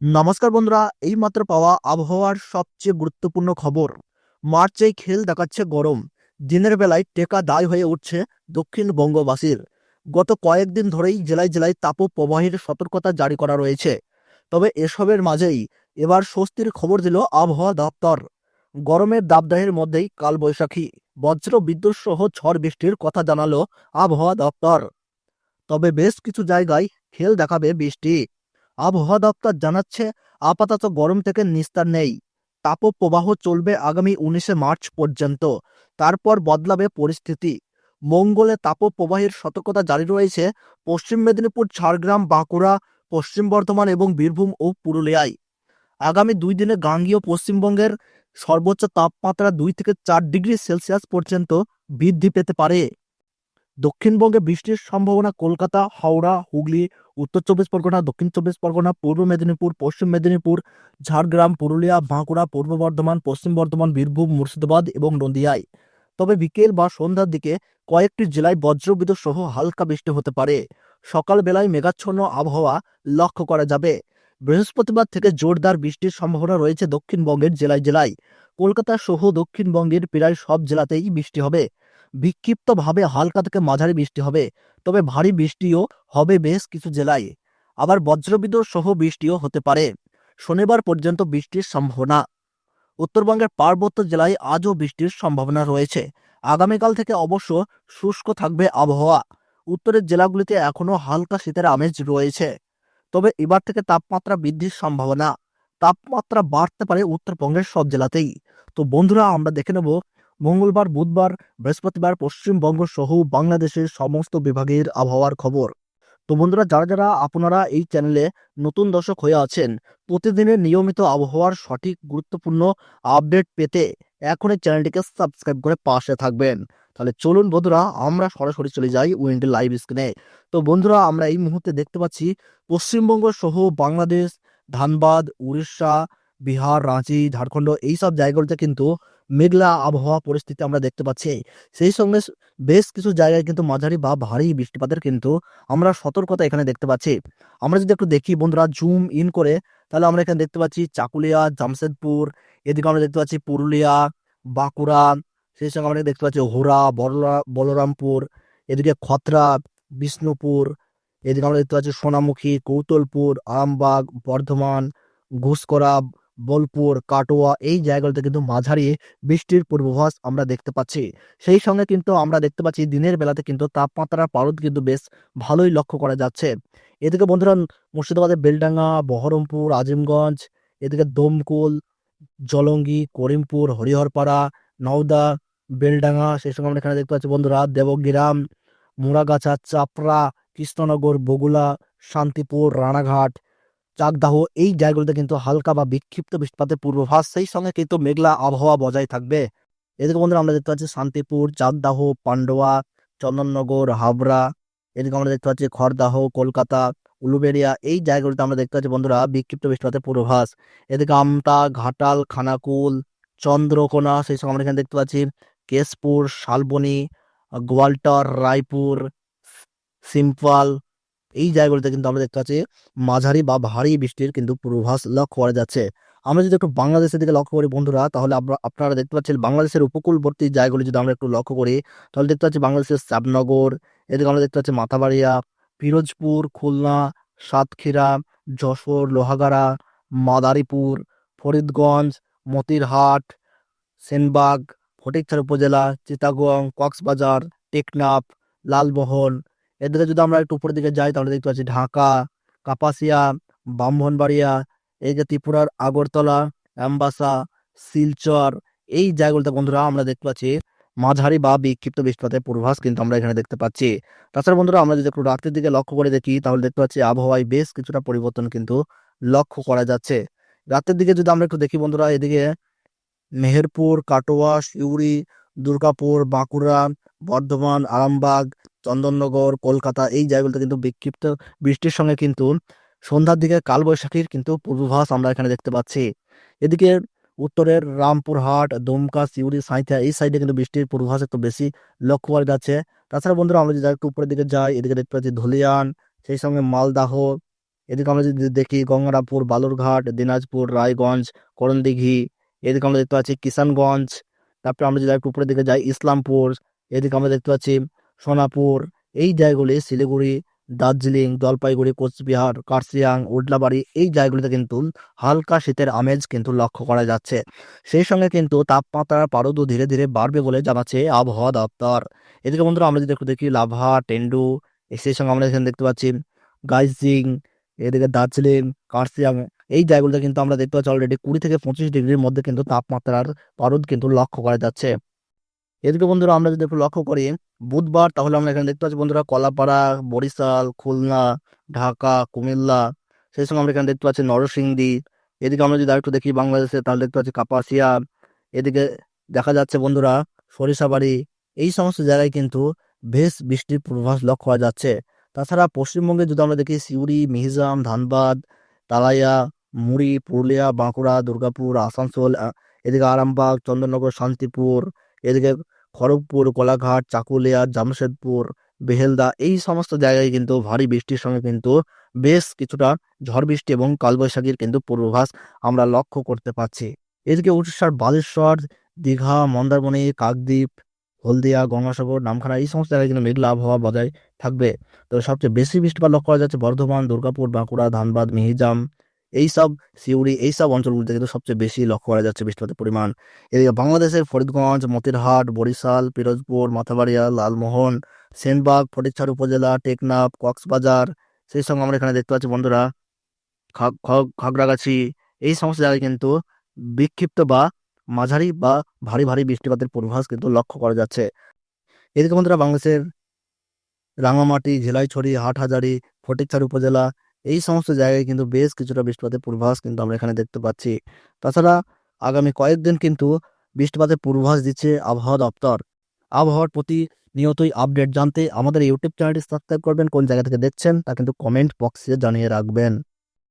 নমস্কার বন্ধুরা এই মাত্র পাওয়া আবহাওয়ার সবচেয়ে গুরুত্বপূর্ণ খবর। মার্চেই খেল দেখাচ্ছে গরম। দিনের বেলায় টেকা দায় হয়ে উঠছে দক্ষিণবঙ্গবাসীর গত কয়েকদিন ধরেই জেলায় জেলায় তাপপ্রবাহের সতর্কতা জারি করা রয়েছে। তবে এসবের মাঝেই এবার স্বস্তির খবর দিল আবহাওয়া দপ্তর। গরমের দাবদাহের মধ্যেই কালবৈশাখী, বজ্র বিদ্যুৎ সহ ঝড় বৃষ্টির কথা জানালো আবহাওয়া দপ্তর। তবে বেশ কিছু জায়গায় খেল দেখাবে বৃষ্টি। আবহাওয়া দপ্তর জানাচ্ছে, আপাতত গরম থেকে নিস্তার নেই। তাপপ্রবাহ চলবে আগামী উনিশে মার্চ পর্যন্ত। তারপর বদলাবে পরিস্থিতি। মঙ্গলে তাপপ্রবাহের সতর্কতা জারি রয়েছে পশ্চিম মেদিনীপুর, ঝাড়গ্রাম, বাঁকুড়া, পশ্চিম বর্ধমান এবং বীরভূম ও পুরুলিয়ায়। আগামী দুই দিনে গাঙ্গীয় পশ্চিমবঙ্গের সর্বোচ্চ তাপমাত্রা দুই থেকে চার ডিগ্রি সেলসিয়াস পর্যন্ত বৃদ্ধি পেতে পারে। দক্ষিণবঙ্গে বৃষ্টির সম্ভাবনা কলকাতা, হাওড়া, হুগলি, উত্তর চব্বিশ পরগনা, দক্ষিণ চব্বিশ পরগনা, পূর্ব মেদিনীপুর, পশ্চিম মেদিনীপুর, ঝাড়গ্রাম, পুরুলিয়া, বাঁকুড়া, পূর্ব বর্ধমান, পশ্চিম বর্ধমান, বীরভূম, মুর্শিদাবাদ এবং নদিয়ায়। তবে বিকেল বা সন্ধ্যার দিকে কয়েকটি জেলায় বজ্রবিদ্যুৎ সহ হালকা বৃষ্টি হতে পারে। সকালবেলায় মেঘাচ্ছন্ন আবহাওয়া লক্ষ্য করা যাবে। বৃহস্পতিবার থেকে জোরদার বৃষ্টির সম্ভাবনা রয়েছে দক্ষিণবঙ্গের জেলায় জেলায়। কলকাতা সহ দক্ষিণবঙ্গের প্রায় সব জেলাতেই বৃষ্টি হবে। বিক্ষিপ্তভাবে হালকা থেকে মাঝারি বৃষ্টি হবে, তবে ভারী বৃষ্টিও হবে বেশ কিছু জেলায়। আবার বজ্রবিদ্যুৎ সহ বৃষ্টিও হতে পারে। শনিবার পর্যন্ত বৃষ্টির সম্ভাবনা। উত্তরবঙ্গের পার্বত্য জেলায় আজও বৃষ্টির সম্ভাবনা রয়েছে। আগামীকাল থেকে অবশ্য শুষ্ক থাকবে আবহাওয়া। উত্তরের জেলাগুলিতে এখনও হালকা শীতের আমেজ রয়েছে। তবে এবার থেকে তাপমাত্রা বৃদ্ধির সম্ভাবনা। তাপমাত্রা বাড়তে পারে উত্তরবঙ্গের সব জেলাতেই। তো বন্ধুরা, আমরা দেখে নেব মঙ্গলবার, বুধবার, বৃহস্পতিবার পশ্চিমবঙ্গ সহ বাংলাদেশের সমস্ত বিভাগের আবহাওয়ার খবর। তো বন্ধুরা, যারা যারা আপনারা এই চ্যানেলে নতুন দর্শক হয়ে আছেন, প্রতিদিনের নিয়মিত আবহাওয়ার সঠিক, গুরুত্বপূর্ণ আপডেট পেতে এখন এই চ্যানেলটিকে সাবস্ক্রাইব করে পাশে থাকবেন। তাহলে চলুন বন্ধুরা, আমরা সরাসরি চলে যাই উইন্ডে লাইভ স্ক্রিনে। তো বন্ধুরা, আমরা এই মুহূর্তে দেখতে পাচ্ছি পশ্চিমবঙ্গ সহ বাংলাদেশ, ধানবাদ, উড়িষ্যা, বিহার, রাঁচি, ঝাড়খণ্ড এইসব জায়গাগুলোতে কিন্তু মেঘলা আবহাওয়া পরিস্থিতি আমরা দেখতে পাচ্ছি। সেই সঙ্গে বেশ কিছু জায়গায় কিন্তু মাঝারি বা ভারী বৃষ্টিপাতের কিন্তু আমরা সতর্কতা এখানে দেখতে পাচ্ছি। আমরা যদি একটু দেখি বন্ধুরা, জুম ইন করে, তাহলে আমরা এখানে দেখতে পাচ্ছি চাকুলিয়া, জামশেদপুর, এদিকে আমরা দেখতে পাচ্ছি পুরুলিয়া, বাঁকুড়া, সেই সঙ্গে আমরা দেখতে পাচ্ছি হোরা বলরা বলরামপুর, এদিকে খতরা, বিষ্ণুপুর, এদিকে আমরা দেখতে পাচ্ছি সোনামুখী, কৌতলপুর আরামবাগ বর্ধমান ঘুষকরা বোলপুর, কাটোয়া এই জায়গাগুলোতে কিন্তু মাঝারি বৃষ্টির পূর্বাভাস আমরা দেখতে পাচ্ছি। সেই সঙ্গে কিন্তু আমরা দেখতে পাচ্ছি দিনের বেলাতে কিন্তু তাপমাত্রার পারদ কিন্তু বেশ ভালোই লক্ষ্য করা যাচ্ছে। এদিকে বন্ধুরা, মুর্শিদাবাদের বেলডাঙ্গা, বহরমপুর, আজিমগঞ্জ, এদিকে দমকুল, জলঙ্গি, করিমপুর, হরিহরপাড়া, নওদা, বেলডাঙ্গা, সেই সঙ্গে আমরা এখানে দেখতে পাচ্ছি বন্ধুরা দেবগ্রাম মুরাগাছা চাপড়া, কৃষ্ণনগর বগুলা শান্তিপুর, রানাঘাট চাকদাহ, এই জায়গাগুলোতে কিন্তু হালকা বা বিক্ষিপ্ত বৃষ্টিপাতের পূর্বাভাস, সেই সঙ্গে কিন্তু মেঘলা আবহাওয়া বজায় থাকবে। এদিকে বন্ধুরা আমরা দেখতে পাচ্ছি শান্তিপুর, চাকদাহ, পান্ডোয়া, চন্দননগর, হাবড়া, এদিকে আমরা দেখতে পাচ্ছি খড়দাহ, কলকাতা, উলুবেড়িয়া, এই জায়গাগুলোতে আমরা দেখতে পাচ্ছি বন্ধুরা বিক্ষিপ্ত বৃষ্টিপাতের পূর্বাভাস। এদিকে আমতা, ঘাটাল, খানাকুল, চন্দ্রকোনা, সেই সঙ্গে আমরা এখানে দেখতে পাচ্ছি কেশপুর, শালবনি, গোয়ালটর, রায়পুর, সিম্পাল এই জায়গাগুলোতে কিন্তু আমরা দেখতে পাচ্ছি মাঝারি বা ভারী বৃষ্টির কিন্তু পূর্বাভাস লক্ষ্য করা যাচ্ছে। আমরা যদি একটু বাংলাদেশের দিকে লক্ষ্য করি বন্ধুরা, তাহলে আপনারা দেখতে পাচ্ছেন বাংলাদেশের উপকূলবর্তী জায়গাগুলি যদি আমরা একটু লক্ষ্য করি, তাহলে দেখতে পাচ্ছি বাংলাদেশের শ্যামনগর এদিকে আমরা দেখতে পাচ্ছি মাথাবাড়িয়া, পিরোজপুর, খুলনা, সাতক্ষীরা, যশোর, লোহাগাড়া, মাদারীপুর, ফরিদগঞ্জ, মতিরহাট, সেনবাগ, ফটিকছড়ি উপজেলা, চিটাগং, কক্সবাজার, টেকনাফ, লালমোহন এদিকে যদি আমরা একটু উপরের দিকে যাই, তাহলে দেখতে পাচ্ছি ঢাকা, কাপাসিয়া, ব্রাহ্মণবাড়িয়া, এই যে ত্রিপুরার আগরতলা, অ্যাম্বাসা, শিলচর, এই জায়গাগুলোতে বন্ধুরা আমরা দেখতে পাচ্ছি মাঝারি বা বিক্ষিপ্ত বৃষ্টিপাতের পূর্বাভাস কিন্তু আমরা এখানে দেখতে পাচ্ছি। তাছাড়া বন্ধুরা আমরা যদি একটু রাতের দিকে লক্ষ্য করে দেখি, তাহলে দেখতে পাচ্ছি আবহাওয়ায় বেশ কিছুটা পরিবর্তন কিন্তু লক্ষ্য করা যাচ্ছে। রাতের দিকে যদি আমরা একটু দেখি বন্ধুরা, এদিকে মেহেরপুর, কাটোয়া সিউড়ি দুর্গাপুর, বাঁকুড়া, বর্ধমান, আরামবাগ চন্দননগর, কলকাতা এই জায়গাগুলোতে কিন্তু বিক্ষিপ্ত বৃষ্টির সঙ্গে কিন্তু সন্ধ্যার দিকে কালবৈশাখীর কিন্তু পূর্বাভাস আমরা এখানে দেখতে পাচ্ছি। এদিকে উত্তরের রামপুরহাট, দুমকা, সিউড়ি, সাঁইথিয়া এই সাইডে কিন্তু বৃষ্টির পূর্বাভাস একটু বেশি লক্ষ্য করা যাচ্ছে। তাছাড়া বন্ধুরা আমরা যদি একটু উপরের দিকে যাই, এদিকে দেখতে পাচ্ছি ধুলিয়ান, সেই সঙ্গে মালদাহ, এদিকে আমরা যদি দেখি গঙ্গারামপুর, বালুরঘাট, দিনাজপুর, রায়গঞ্জ, করণদিঘি, এদিকে আমরা দেখতে পাচ্ছি কিষানগঞ্জ। তারপরে আমরা যদি একটু উপরের দিকে যাই, ইসলামপুর, এদিকে আমরা দেখতে পাচ্ছি সোনাপুর, এই জায়গাগুলি শিলিগুড়ি, দার্জিলিং, জলপাইগুড়ি, কোচবিহার, কার্শিয়াং, উডলাবাড়ি, এই জায়গাগুলিতে কিন্তু হালকা শীতের আমেজ কিন্তু লক্ষ্য করা যাচ্ছে। সেই সঙ্গে কিন্তু তাপমাত্রার পারদও ধীরে ধীরে বাড়বে বলে জানাচ্ছে আবহাওয়া দপ্তর। এদিকে বন্ধুরা, আমরা যদি একটু দেখি লাভা, টেন্ডু সেই সঙ্গে আমরা এখানে দেখতে পাচ্ছি গাইজিং, এদিকে দার্জিলিং, কার্শিয়াং, এই জায়গাগুলোতে কিন্তু আমরা দেখতে পাচ্ছি অলরেডি কুড়ি থেকে পঁচিশ ডিগ্রির মধ্যে কিন্তু তাপমাত্রার পারদ কিন্তু লক্ষ্য করা যাচ্ছে। এদিকে বন্ধুরা আমরা যদি একটু লক্ষ্য করি, বুধবার তাহলে আমরা এখানে দেখতে পাচ্ছি বন্ধুরা কলাপাড়া, বরিশাল, খুলনা, ঢাকা, কুমিল্লা, সেই সঙ্গে আমরা এখানে দেখতে পাচ্ছি নরসিংদী। এদিকে আমরা যদি আরেকটু দেখি বাংলাদেশে, তাহলে দেখতে পাচ্ছি কাপাসিয়া। এদিকে দেখা যাচ্ছে বন্ধুরা সরিষাবাড়ি। এই সমস্ত জায়গায় কিন্তু বেশ বৃষ্টির পূর্বাভাস লক্ষ্য করা যাচ্ছে। তাছাড়া পশ্চিমবঙ্গে যদি আমরা দেখি সিউড়ি, মিহিজাম, ধানবাদ, তালাইয়া, মুড়ি, পুরুলিয়া, বাঁকুড়া, দুর্গাপুর, আসানসোল এদিকে আরামবাগ চন্দননগর শান্তিপুর এদিকে খড়গপুর কোলাঘাট চাকুলিয়া, জামশেদপুর, বেহেলদা এই সমস্ত জায়গায় কিন্তু ভারী বৃষ্টির সঙ্গে কিন্তু বেশ কিছুটা ঝড় বৃষ্টি এবং কালবৈশাখীর কিন্তু পূর্বাভাস আমরা লক্ষ্য করতে পারছি এদিকে উড়িষ্যার বালেশ্বর, দীঘা, মন্দারমণি, কাকদ্বীপ, হলদিয়া, গঙ্গাসাগর, নামখানা এই সমস্ত জায়গায় কিন্তু মেঘলা আবহাওয়া বজায় থাকবে। তো সবচেয়ে বেশি বৃষ্টিপাত লক্ষ্য করা যাচ্ছে বর্ধমান, দুর্গাপুর, বাঁকুড়া, ধানবাদ, মিহিজাম এইসব সিউড়ি এইসব অঞ্চলগুলিতে কিন্তু সবচেয়ে বেশি লক্ষ্য করা যাচ্ছে বৃষ্টিপাতের পরিমাণ। এদিকে বাংলাদেশের ফরিদগঞ্জ, মতিরহাট, বরিশাল, পিরোজপুর, মাথাবাড়িয়া, লালমোহন, সেনবাগ, ফটিকছড়ি উপজেলা, টেকনাফ, কক্সবাজার, সেই সঙ্গে আমরা এখানে দেখতে পাচ্ছি বন্ধুরা। খাগড়াগাছি, এই সমস্ত জায়গায় কিন্তু বিক্ষিপ্ত বা মাঝারি বা ভারী ভারী বৃষ্টিপাতের পূর্বাভাস কিন্তু লক্ষ্য করা যাচ্ছে। এদিকে বন্ধুরা বাংলাদেশের রাঙামাটি ঝিলাইছড়ি, হাটহাজারি, ফটিকছড়ি উপজেলা এই সমস্ত জায়গায় কিন্তু বেশ কিছুটা বৃষ্টিপাতের পূর্বাভাস কিন্তু আমরা এখানে দেখতে পাচ্ছি। তাছাড়া আগামী কয়েকদিন কিন্তু বৃষ্টিপাতের পূর্বাভাস দিচ্ছে আবহাওয়া দপ্তর। আবহাওয়ার প্রতি নিয়তই আপডেট জানতে আমাদের ইউটিউব চ্যানেলটি সাবস্ক্রাইব করবেন, কোন জায়গা থেকে দেখছেন তা কিন্তু কমেন্ট বক্সে জানিয়ে রাখবেন।